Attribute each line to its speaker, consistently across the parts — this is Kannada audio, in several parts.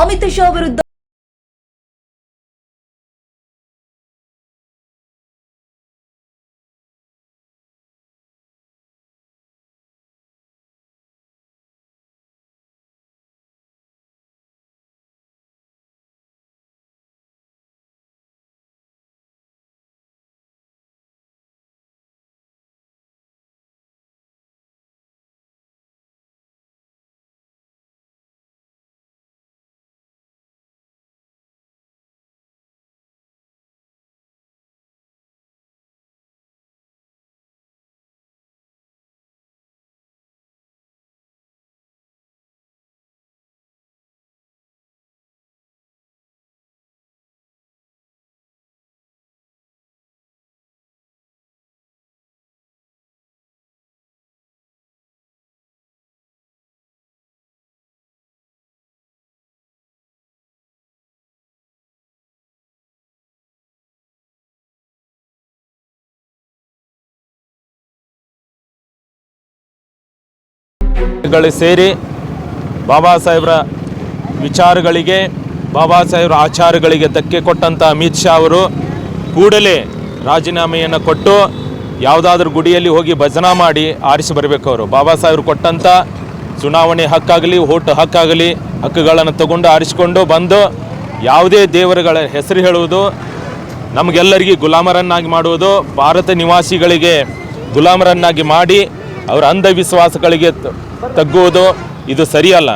Speaker 1: ಅಮಿತ್ ಶಾ ವಿರುದ್ಧ
Speaker 2: ಸೇರಿ ಬಾಬಾ ಸಾಹೇಬ್ರ ವಿಚಾರಗಳಿಗೆ, ಬಾಬಾ ಸಾಹೇಬ್ರ ಆಚಾರಗಳಿಗೆ ಧಕ್ಕೆ ಕೊಟ್ಟಂಥ ಅಮಿತ್ ಶಾ ಅವರು ಕೂಡಲೇ ರಾಜೀನಾಮೆಯನ್ನು ಕೊಟ್ಟು ಯಾವುದಾದ್ರೂ ಗುಡಿಯಲ್ಲಿ ಹೋಗಿ ಭಜನಾ ಮಾಡಿ ಆರಿಸಿ ಬರಬೇಕು ಅವರು. ಬಾಬಾ ಸಾಹೇಬ್ರು ಕೊಟ್ಟಂಥ ಚುನಾವಣೆ ಹಕ್ಕಾಗಲಿ, ಓಟ್ ಹಕ್ಕಾಗಲಿ, ಹಕ್ಕುಗಳನ್ನು ತಗೊಂಡು ಆರಿಸಿಕೊಂಡು ಬಂದು ಯಾವುದೇ ದೇವರುಗಳ ಹೆಸರು ಹೇಳುವುದು, ನಮಗೆಲ್ಲರಿಗೆ ಗುಲಾಮರನ್ನಾಗಿ ಮಾಡುವುದು, ಭಾರತ ನಿವಾಸಿಗಳಿಗೆ ಗುಲಾಮರನ್ನಾಗಿ ಮಾಡಿ ಅವರ ಅಂಧವಿಶ್ವಾಸಗಳಿಗೆ ತಗ್ಗುವುದು ಇದು ಸರಿಯಲ್ಲ.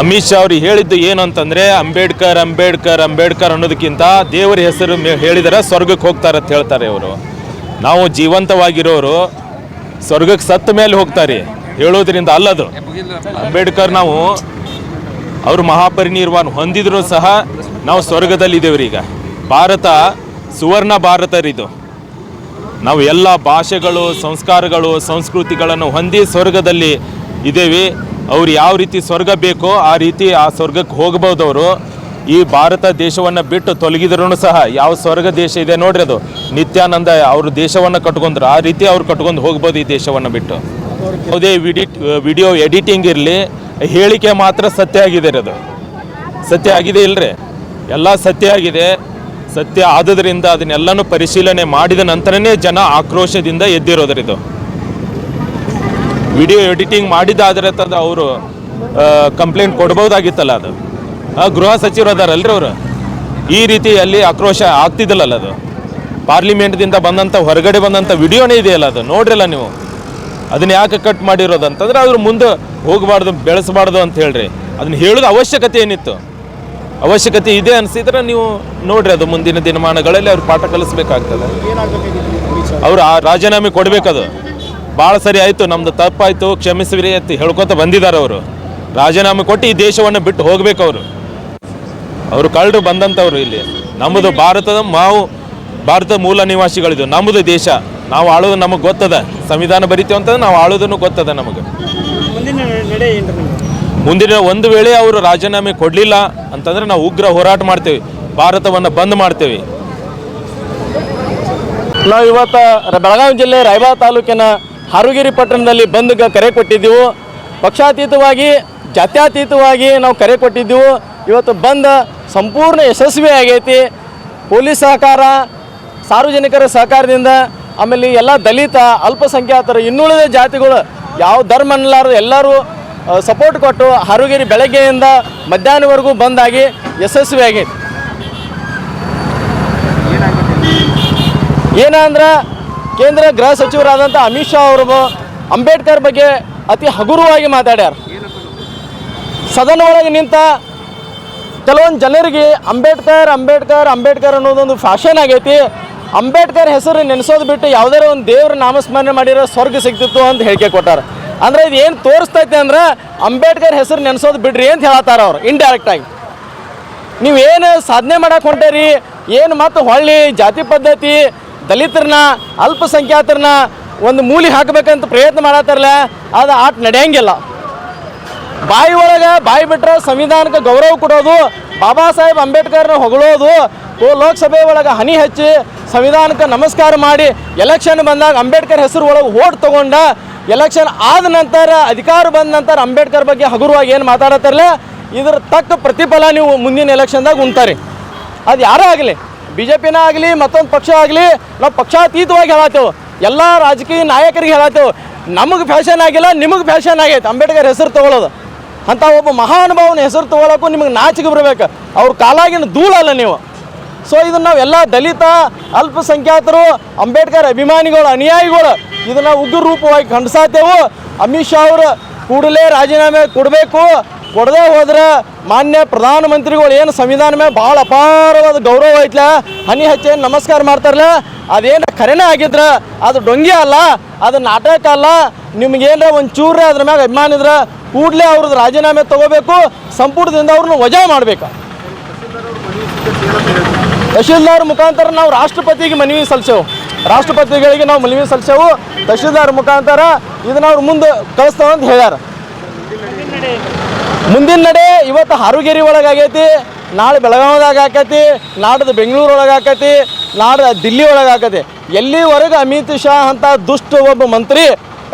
Speaker 2: ಅಮಿತ್ ಶಾ ಅವರು ಹೇಳಿದ್ದು ಏನು ಅಂತಂದ್ರೆ ಅಂಬೇಡ್ಕರ್ ಅಂಬೇಡ್ಕರ್ ಅಂಬೇಡ್ಕರ್ ಅನ್ನೋದಕ್ಕಿಂತ ದೇವರ ಹೆಸರು ಮೇ- ಹೇಳಿದರೆ ಸ್ವರ್ಗಕ್ಕೆ ಹೋಗ್ತಾರೆ ಅಂತ ಹೇಳ್ತಾರೆ ಅವರು ನಾವು ಜೀವಂತವಾಗಿರೋರು ಸ್ವರ್ಗಕ್ಕೆ ಸತ್ತ ಮೇಲೆ ಹೋಗ್ತಾರೆ. ಹೇಳೋದ್ರಿಂದ ಅಲ್ಲದು. ಅಂಬೇಡ್ಕರ್ ನಾವು ಅವರು ಮಹಾಪರಿನಿರ್ವಾಣ ಹೊಂದಿದ್ರು ಸಹ ನಾವು ಸ್ವರ್ಗದಲ್ಲಿದ್ದೇವ್ರಿ ಈಗ ಭಾರತ ಸುವರ್ಣ ಭಾರತರಿದು ನಾವು ಎಲ್ಲ ಭಾಷೆಗಳು, ಸಂಸ್ಕಾರಗಳು, ಸಂಸ್ಕೃತಿಗಳನ್ನು ಹೊಂದಿ ಸ್ವರ್ಗದಲ್ಲಿ ಇದ್ದೇವೆ ಅವ್ರು ಯಾವ ರೀತಿ ಸ್ವರ್ಗ ಬೇಕೋ ಆ ರೀತಿ ಆ ಸ್ವರ್ಗಕ್ಕೆ ಹೋಗ್ಬೋದು ಅವರು. ಈ ಭಾರತ ದೇಶವನ್ನು ಬಿಟ್ಟು ತೊಲಗಿದ್ರು ಸಹ ಯಾವ ಸ್ವರ್ಗ ದೇಶ ಇದೆ ನೋಡ್ರಿ ಅದು. ನಿತ್ಯಾನಂದ ಅವರು ದೇಶವನ್ನು ಕಟ್ಕೊಂಡ್ರು, ಆ ರೀತಿ ಅವ್ರು ಕಟ್ಕೊಂಡು ಹೋಗ್ಬೋದು ಈ ದೇಶವನ್ನು ಬಿಟ್ಟು. ಯಾವುದೇ ವಿಡಿಟ್ ವಿಡಿಯೋ ಎಡಿಟಿಂಗ್ ಇರಲಿ, ಹೇಳಿಕೆ ಮಾತ್ರ ಸತ್ಯ ಆಗಿದೆ ರೀ ಅದು. ಸತ್ಯ ಆಗಿದೆ ಇಲ್ಲರಿ ಎಲ್ಲ ಸತ್ಯ ಆಗಿದೆ. ಸತ್ಯ ಆದದರಿಂದ ಅದನ್ನೆಲ್ಲನೂ ಪರಿಶೀಲನೆ ಮಾಡಿದ ನಂತರನೇ ಜನ ಆಕ್ರೋಶದಿಂದ ಎದ್ದಿರೋದ್ರಿದು ವಿಡಿಯೋ ಎಡಿಟಿಂಗ್ ಮಾಡಿದ್ದಾದ್ರೆ ತದ ಅವರು ಕಂಪ್ಲೇಂಟ್ ಕೊಡ್ಬೋದಾಗಿತ್ತಲ್ಲ ಅದು. ಗೃಹ ಸಚಿವರು ಅದಾರಲ್ರಿ ಅವರು? ಈ ರೀತಿಯಲ್ಲಿ ಆಕ್ರೋಶ ಆಗ್ತಿದ್ದಲ್ಲ ಅದು. ಪಾರ್ಲಿಮೆಂಟ್ದಿಂದ ಬಂದಂಥ ಹೊರಗಡೆ ಬಂದಂಥ ವಿಡಿಯೋನೇ ಇದೆಯಲ್ಲ ಅದು? ನೋಡ್ರಲ್ಲ ನೀವು. ಅದನ್ನ ಯಾಕೆ ಕಟ್ ಮಾಡಿರೋದು ಅಂತಂದ್ರೆ ಅದ್ರ ಮುಂದೆ ಹೋಗಬಾರ್ದು, ಬೆಳೆಸಬಾರ್ದು ಅಂತ ಹೇಳ್ರಿ. ಅದನ್ನ ಹೇಳೋದು ಅವಶ್ಯಕತೆ ಏನಿತ್ತು? ಅವಶ್ಯಕತೆ ಇದೆ ಅನಿಸಿದ್ರೆ ನೀವು ನೋಡ್ರಿ ಅದು ಮುಂದಿನ ದಿನಮಾನಗಳಲ್ಲಿ ಅವ್ರು ಪಾಠ ಕಲಿಸ್ಬೇಕಾಗ್ತದೆ. ಅವ್ರು ಆ ರಾಜೀನಾಮೆ ಕೊಡಬೇಕದು. ಭಾಳ ಸರಿ ಆಯಿತು, ನಮ್ದು ತಪ್ಪಾಯಿತು ಕ್ಷಮಿಸಿರಿ ಅಂತ ಹೇಳ್ಕೊತ ಬಂದಿದ್ದಾರೆ ಅವರು. ರಾಜೀನಾಮೆ ಕೊಟ್ಟು ಈ ದೇಶವನ್ನು ಬಿಟ್ಟು ಹೋಗ್ಬೇಕು ಅವರು. ಅವರು ಕಳ್ಳರು ಬಂದಂಥವ್ರು ಇಲ್ಲಿ. ನಮ್ಮದು ಭಾರತದ ಮಾವು, ಭಾರತದ ಮೂಲ ನಿವಾಸಿಗಳಿದು. ನಮ್ಮದು ದೇಶ. ನಾವು ಆಳೋದು ನಮಗೆ ಗೊತ್ತದ. ಸಂವಿಧಾನ ಬರಿತೀವಿ ಅಂತಂದ್ರೆ ನಾವು ಆಳೋದನ್ನು ಗೊತ್ತದ ನಮಗೆ.
Speaker 3: ಮುಂದಿನ
Speaker 2: ಒಂದು ವೇಳೆ ಅವರು ರಾಜೀನಾಮೆ ಕೊಡಲಿಲ್ಲ ಅಂತಂದ್ರೆ ನಾವು ಉಗ್ರ ಹೋರಾಟ ಮಾಡ್ತೇವೆ, ಭಾರತವನ್ನು ಬಂದ್ ಮಾಡ್ತೇವೆ.
Speaker 3: ನಾವು ಇವತ್ತು ಬೆಳಗಾವಿ ಜಿಲ್ಲೆ ರಾಯಬಾಗ ತಾಲೂಕಿನ ಹಾರುಗಿರಿ ಪಟ್ಟಣದಲ್ಲಿ ಬಂದ್ ಕರೆ ಕೊಟ್ಟಿದ್ದೆವು. ಪಕ್ಷಾತೀತವಾಗಿ, ಜಾತ್ಯತೀತವಾಗಿ ನಾವು ಕರೆ ಕೊಟ್ಟಿದ್ದೆವು. ಇವತ್ತು ಬಂದ್ ಸಂಪೂರ್ಣ ಯಶಸ್ವಿ ಆಗೈತಿ. ಪೊಲೀಸ್ ಸಹಕಾರ, ಸಾರ್ವಜನಿಕರ ಸಹಕಾರದಿಂದ ಆಮೇಲೆ ಎಲ್ಲ ದಲಿತ, ಅಲ್ಪಸಂಖ್ಯಾತರು ಇನ್ನುಳಿದ ಜಾತಿಗಳು ಯಾವ ಧರ್ಮ ಅನ್ನಲಾರ ಎಲ್ಲರೂ ಸಪೋರ್ಟ್ ಕೊಟ್ಟು ಹರುಗಿರಿ ಬೆಳಗ್ಗೆಯಿಂದ ಮಧ್ಯಾಹ್ನವರೆಗೂ ಬಂದಾಗಿ ಯಶಸ್ವಿಯಾಗಿ. ಏನಂದ್ರೆ ಕೇಂದ್ರ ಗೃಹ ಸಚಿವರಾದಂಥ ಅಮಿತ್ ಶಾ ಅವರು ಅಂಬೇಡ್ಕರ್ ಬಗ್ಗೆ ಅತಿ ಹಗುರವಾಗಿ ಮಾತಾಡ್ಯಾರ. ಸದನ ನಿಂತ ಕೆಲವೊಂದು ಜನರಿಗೆ ಅಂಬೇಡ್ಕರ್ ಅಂಬೇಡ್ಕರ್ ಅಂಬೇಡ್ಕರ್ ಅನ್ನೋದೊಂದು ಫ್ಯಾಷನ್ ಆಗೈತಿ. ಅಂಬೇಡ್ಕರ್ ಹೆಸರು ನೆನೆಸೋದು ಬಿಟ್ಟು ಯಾವುದಾರ ಒಂದು ದೇವ್ರ ನಾಮಸ್ಮರಣೆ ಮಾಡಿರೋ ಸ್ವರ್ಗ ಸಿಗ್ತಿತ್ತು ಅಂತ ಹೇಳಿಕೆ ಕೊಟ್ಟಾರ. ಅಂದ್ರೆ ಇದು ಏನು ತೋರಿಸ್ತೈತೆ ಅಂದ್ರೆ ಅಂಬೇಡ್ಕರ್ ಹೆಸರು ನೆನೆಸೋದು ಬಿಡ್ರಿ ಅಂತ ಹೇಳತ್ತಾರ ಅವ್ರು ಇಂಡೈರೆಕ್ಟಾಗಿ ನೀವು ಏನು ಸಾಧನೆ ಮಾಡಕ್ಕೆ ಹೊಂಟೇರಿ, ಏನು ಮತ್ತು ಹೊಳ್ಳಿ ಜಾತಿ ಪದ್ಧತಿ, ದಲಿತರನ್ನ, ಅಲ್ಪಸಂಖ್ಯಾತರನ್ನ ಒಂದು ಮೂಲಿ ಹಾಕಬೇಕಂತ ಪ್ರಯತ್ನ ಮಾಡತ್ತಾರಲ್ಲ, ಅದು ಆಟ ನಡೆಯಂಗಿಲ್ಲ. ಬಾಯಿ ಒಳಗೆ ಬಾಯಿ ಬಿಟ್ಟರೆ ಸಂವಿಧಾನಕ್ಕೆ ಗೌರವ ಕೊಡೋದು, ಬಾಬಾ ಸಾಹೇಬ್ ಅಂಬೇಡ್ಕರ್ನ ಹೊಗಳೋದು ಲೋಕಸಭೆ ಒಳಗೆ ಹನಿ ಹಚ್ಚಿ ಸಂವಿಧಾನಕ್ಕೆ ನಮಸ್ಕಾರ ಮಾಡಿ ಎಲೆಕ್ಷನ್ ಬಂದಾಗ ಅಂಬೇಡ್ಕರ್ ಹೆಸರು ಒಳಗೆ ಓಟ್ ತಗೊಂಡ ಎಲೆಕ್ಷನ್ ಆದ ನಂತರ, ಅಧಿಕಾರ ಬಂದ ನಂತರ ಅಂಬೇಡ್ಕರ್ ಬಗ್ಗೆ ಹಗುರವಾಗಿ ಏನು ಮಾತಾಡತ್ತಾರಲ್ಲ, ಇದ್ರ ತಕ್ಕ ಪ್ರತಿಫಲ ನೀವು ಮುಂದಿನ ಎಲೆಕ್ಷನ್ದಾಗ ಉಣ್ತಾರೆ. ಅದು ಯಾರೇ ಆಗಲಿ? ಬಿ ಜೆ ಪಿನ ಆಗಲಿ, ಮತ್ತೊಂದು ಪಕ್ಷ ಆಗಲಿ, ನಾವು ಪಕ್ಷಾತೀತವಾಗಿ ಹೇಳತ್ತೇವೆ. ಎಲ್ಲ ರಾಜಕೀಯ ನಾಯಕರಿಗೆ ಹೇಳತ್ತೇವೆ. ನಮಗೆ ಫ್ಯಾಷನ್ ಆಗಿಲ್ಲ, ನಿಮಗೆ ಫ್ಯಾಷನ್ ಆಗೈತೆ. ಅಂಬೇಡ್ಕರ್ ಹೆಸರು ತೊಗೊಳೋದು. ಅಂತ ಒಬ್ಬ ಮಹಾನುಭಾವನ ಹೆಸರು ತೊಗೊಳಕ್ಕೂ ನಿಮಗೆ ನಾಚಿಕೆ ಬರಬೇಕು. ಅವ್ರ ಕಾಲಾಗಿನ ಧೂಳಲ್ಲ ನೀವು. ಸೊ ಇದನ್ನ ನಾವು ಎಲ್ಲ ದಲಿತ, ಅಲ್ಪಸಂಖ್ಯಾತರು, ಅಂಬೇಡ್ಕರ್ ಅಭಿಮಾನಿಗಳು, ಅನುಯಾಯಿಗಳು ಇದನ್ನ ಉಗ್ರ ರೂಪವಾಗಿ ಖಂಡಿಸಾತೇವು. ಅಮಿತ್ ಶಾ ಅವರು ಕೂಡಲೇ ರಾಜೀನಾಮೆ ಕೊಡಬೇಕು. ಕೊಡದೆ ಹೋದ್ರೆ ಮಾನ್ಯ ಪ್ರಧಾನಮಂತ್ರಿಗಳು ಏನು ಸಂವಿಧಾನ ಮೇಲೆ ಭಾಳ ಅಪಾರವಾದ ಗೌರವ ಐತ್ಲ. ಹನಿ ಹಚ್ಚಿ ನಮಸ್ಕಾರ ಮಾಡ್ತಾರಲ್ಲ, ಅದೇನು ಕರೆನೇ ಆಗಿದ್ರ, ಅದು ಡೊಂಗಿ ಅಲ್ಲ, ಅದು ನಾಟಕ ಅಲ್ಲ. ನಿಮ್ಗೇನ್ರ ಒಂದು ಚೂರ್ರೆ ಅದ್ರ ಮ್ಯಾಗ ಅಭಿಮಾನ ಇದ್ರೆ, ಕೂಡಲೇ ಅವ್ರದ್ದು ರಾಜೀನಾಮೆ ತಗೋಬೇಕು, ಸಂಪುಟದಿಂದ ಅವ್ರನ್ನ ವಜಾ ಮಾಡಬೇಕು? ತಹಶೀಲ್ದಾರ್ ಮುಖಾಂತರ ನಾವು ರಾಷ್ಟ್ರಪತಿಗೆ ಮನವಿ ಸಲ್ಲಿಸೇವು. ರಾಷ್ಟ್ರಪತಿಗಳಿಗೆ ನಾವು ಮನವಿ ಸಲ್ಲಿಸೇವು. ತಹಶೀಲ್ದಾರ್ ಮುಖಾಂತರ ಇದನ್ನ ಅವ್ರು ಮುಂದೆ ಕಳಿಸ್ತಾವ ಅಂತ ಹೇಳ್ಯಾರ. ಮುಂದಿನ ನಡೆ ಇವತ್ತು ಹಾರುಗೇರಿ ಒಳಗಾಗೈತಿ ನಾಳೆ ಬೆಳಗಾವಿದಾಗ ಆಕೈತಿ, ನಾಡ್ದು ಬೆಂಗಳೂರು ಒಳಗೆ ಆಕೈತಿ, ನಾಡ್ದು ದಿಲ್ಲಿ ಒಳಗೆ ಆಕೈತಿ. ಎಲ್ಲಿವರೆಗೂ ಅಮಿತ್ ಶಾ ಅಂತ ದುಷ್ಟ ಒಬ್ಬ ಮಂತ್ರಿ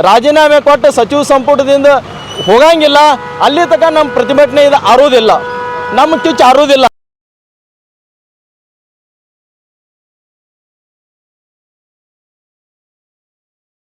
Speaker 3: ರಾಜೀನಾಮೆ ಕೊಟ್ಟು ಸಚಿವ ಸಂಪುಟದಿಂದ ಹೋಗಂಗಿಲ್ಲ, ಅಲ್ಲಿ ತನಕ ನಮ್ಮ ಪ್ರತಿಭಟನೆ ಇದು ಆರೋದಿಲ್ಲ. ನಮ್ಮ ಕಿಚ್ಚು ಆರೋದಿಲ್ಲ.